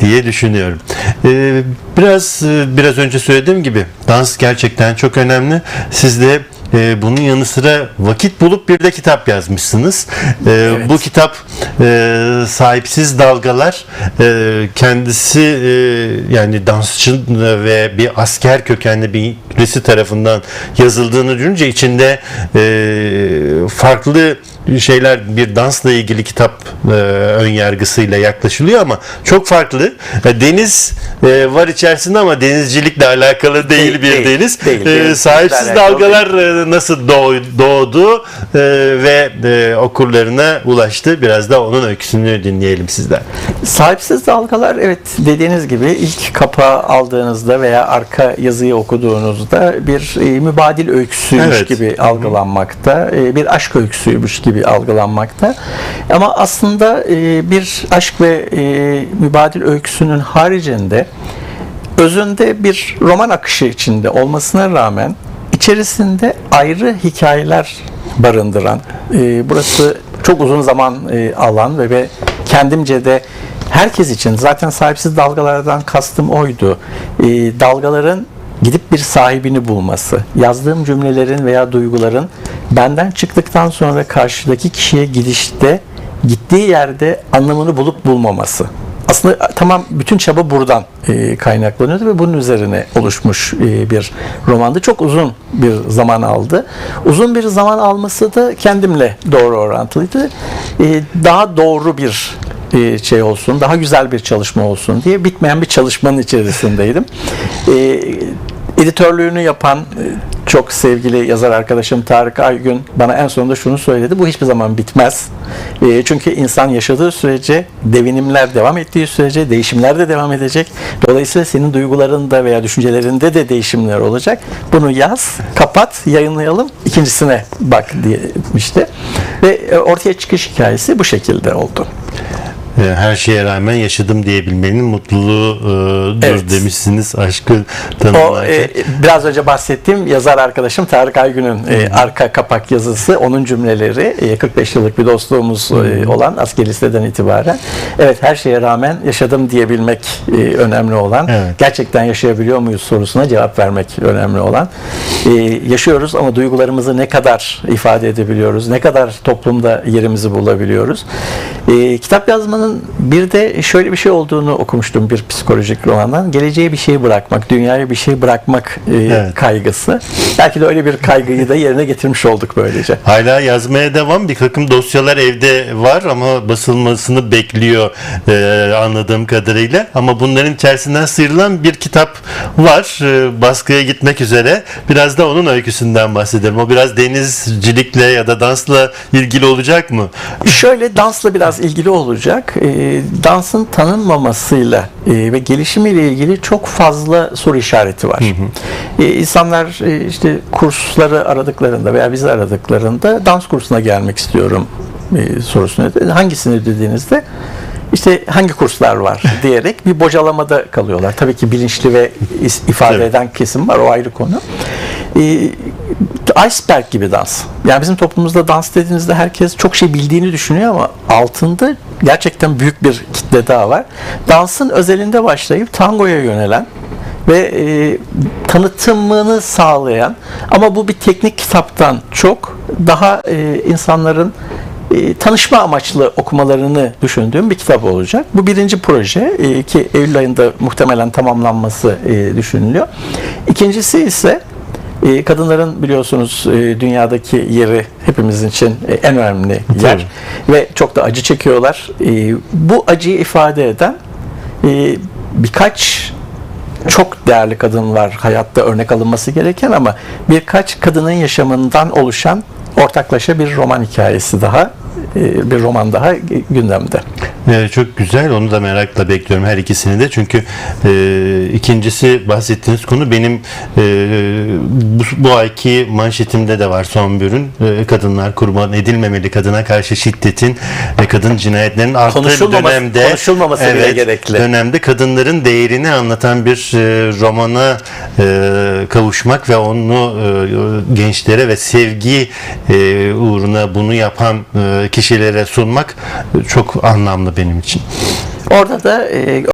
diye düşünüyorum. Ee, biraz e, biraz önce söylediğim gibi dans gerçekten çok önemli. Siz de e, bunun yanı sıra vakit bulup bir de kitap yazmışsınız. Ee, Bu kitap e, sahipsiz dalgalar e, kendisi e, yani dansçı ve bir asker kökenli birisi tarafından yazıldığını düşününce içinde e, farklı şeyler bir dansla ilgili kitap e, ön yargısıyla yaklaşılıyor ama çok farklı. E, Deniz e, var içerisinde ama denizcilikle alakalı değil, Değil, bir değil, deniz. değil, E, denizcilikle sahipsiz alakalı dalgalar e, nasıl doğ- doğdu e, ve e, okurlarına ulaştı. Biraz da onun öyküsünü dinleyelim sizden. Sahipsiz dalgalar evet dediğiniz gibi ilk kapağı aldığınızda veya arka yazıyı okuduğunuzda bir e, mübadil öyküsüymüş Evet. gibi algılanmakta. E, bir aşk öyküsüymüş gibi algılanmakta. Ama aslında e, bir aşk ve e, mübadil öyküsünün haricinde özünde bir roman akışı içinde olmasına rağmen içerisinde ayrı hikayeler barındıran, e, burası çok uzun zaman e, alan ve, ve kendimce de herkes için zaten sahipsiz dalgalardan kastım oydu. E, dalgaların gidip bir sahibini bulması, yazdığım cümlelerin veya duyguların benden çıktıktan sonra karşıdaki kişiye gidişte gittiği yerde anlamını bulup bulmaması. Aslında tamam bütün çaba buradan e, kaynaklanıyordu ve bunun üzerine oluşmuş e, bir romandı. Çok uzun bir zaman aldı. Uzun bir zaman alması da kendimle doğru orantılıydı. E, daha doğru bir e, şey olsun, daha güzel bir çalışma olsun diye bitmeyen bir çalışmanın içerisindeydim. E, editörlüğünü yapan e, çok sevgili yazar arkadaşım Tarık Aygün bana en sonunda şunu söyledi. Bu hiçbir zaman bitmez. E, çünkü insan yaşadığı sürece, devinimler devam ettiği sürece değişimler de devam edecek. Dolayısıyla senin duygularında veya düşüncelerinde de değişimler olacak. Bunu yaz, kapat, yayınlayalım, ikincisine bak demişti. Ve e, ortaya çıkış hikayesi bu şekilde oldu. E, Her şeye rağmen yaşadım diyebilmenin mutluluğudur Evet. demişsiniz aşkı O tanımlarken. e, biraz önce bahsettiğim yazar arkadaşım Tarık Aygün'ün e, arka kapak yazısı, onun cümleleri, e, 45 yıllık bir dostluğumuz e, olan asker liseden itibaren. Evet her şeye rağmen yaşadım diyebilmek e, önemli olan. Evet. Gerçekten yaşayabiliyor muyuz sorusuna cevap vermek önemli olan. E, yaşıyoruz ama duygularımızı ne kadar ifade edebiliyoruz, ne kadar toplumda yerimizi bulabiliyoruz. E, kitap yazmanın bir de şöyle bir şey olduğunu okumuştum bir psikolojik romandan. Geleceğe bir şey bırakmak, dünyaya bir şey bırakmak e, Evet. kaygısı. Belki de öyle bir kaygıyı da yerine getirmiş olduk böylece. Hala yazmaya devam. Bir takım dosyalar evde var ama basılmasını bekliyor e, anladığım kadarıyla. Ama bunların içerisinden sıyrılan bir kitap var. E, baskıya gitmek üzere. Biraz da onun öyküsünden bahsedelim. O biraz denizcilikle ya da dansla ilgili olacak mı? Şöyle dansla biraz ilgili olacak. E, dansın tanınmamasıyla e, ve gelişimiyle ilgili çok fazla soru işareti var. E, insanlar e, işte kursları aradıklarında veya bizi aradıklarında dans kursuna gelmek istiyorum e, sorusunu hangisini dediğinizde işte hangi kurslar var diyerek bir bocalamada kalıyorlar. Tabii ki bilinçli ve ifade eden kesim var o ayrı konu. E, iceberg gibi dans. Yani bizim toplumumuzda dans dediğinizde herkes çok şey bildiğini düşünüyor ama altında gerçekten büyük bir kitle daha var. Dansın özelinde başlayıp tangoya yönelen ve e, tanıtımını sağlayan ama bu bir teknik kitaptan çok daha e, insanların e, tanışma amaçlı okumalarını düşündüğüm bir kitap olacak. Bu birinci proje e, ki Eylül ayında muhtemelen tamamlanması e, düşünülüyor. İkincisi ise e, kadınların biliyorsunuz e, dünyadaki yeri hepimizin için e, en önemli yer ve çok da acı çekiyorlar. E, bu acıyı ifade eden e, birkaç çok değerli kadın var hayatta örnek alınması gereken ama birkaç kadının yaşamından oluşan ortaklaşa bir roman hikayesi daha bir roman daha gündemde. Evet, çok güzel. Onu da merakla bekliyorum her ikisini de. Çünkü e, ikincisi bahsettiğiniz konu benim e, bu, bu ayki manşetimde de var son bir ürün. E, kadınlar kurban edilmemeli kadına karşı şiddetin ve kadın cinayetlerinin arttığı Konuşulmaması- dönemde konuşulmaması bile gerekli. dönemde kadınların değerini anlatan bir e, romana e, kavuşmak ve onu e, gençlere ve sevgi e, uğruna bunu yapan e, kişilere sunmak e, çok anlamlı benim için. Orada da e,